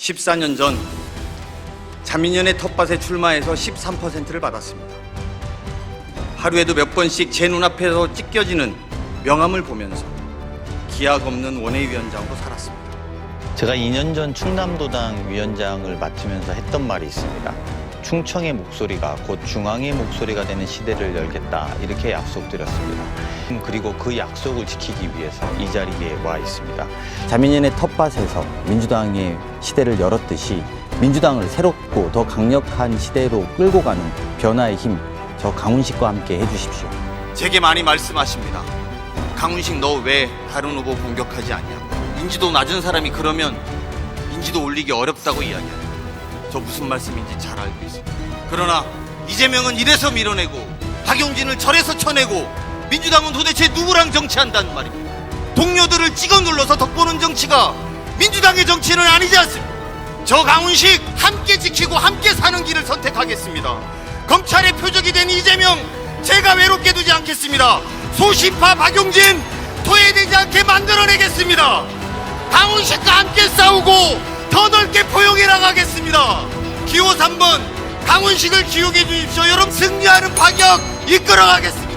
14년 전 자민련의 텃밭에 출마해서 13%를 받았습니다. 하루에도 몇 번씩 제 눈앞에서 찢겨지는 명함을 보면서 기약 없는 원외위원장으로 살았습니다. 제가 2년 전 충남도당 위원장을 맡으면서 했던 말이 있습니다. 충청의 목소리가 곧 중앙의 목소리가 되는 시대를 열겠다 이렇게 약속드렸습니다. 그리고 그 약속을 지키기 위해서 이 자리에 와 있습니다. 자민련의 텃밭에서 민주당의 시대를 열었듯이 민주당을 새롭고 더 강력한 시대로 끌고 가는 변화의 힘, 저 강훈식과 함께 해주십시오. 제게 많이 말씀하십니다. 강훈식 너 왜 다른 후보 공격하지 않냐? 인지도 낮은 사람이 그러면 인지도 올리기 어렵다고 이야기해요. 저 무슨 말씀인지 잘 알고 있습니다. 그러나 이재명은 이래서 밀어내고 박용진을 저래서 쳐내고 민주당은 도대체 누구랑 정치한다는 말입니다. 동료들을 찍어 눌러서 덕보는 정치가 민주당의 정치는 아니지 않습니까? 저 강훈식 함께 지키고 함께 사는 길을 선택하겠습니다. 검찰의 표적이 된 이재명 제가 외롭게 두지 않겠습니다. 소시파 박용진 토해되지 않게 만들어내겠습니다. 강훈식과 함께 싸우고 더 넓게 포용해 나가겠습니다. 기호 3번 강훈식을 기용해 주십시오. 여러분 승리하는 파격 이끌어가겠습니다.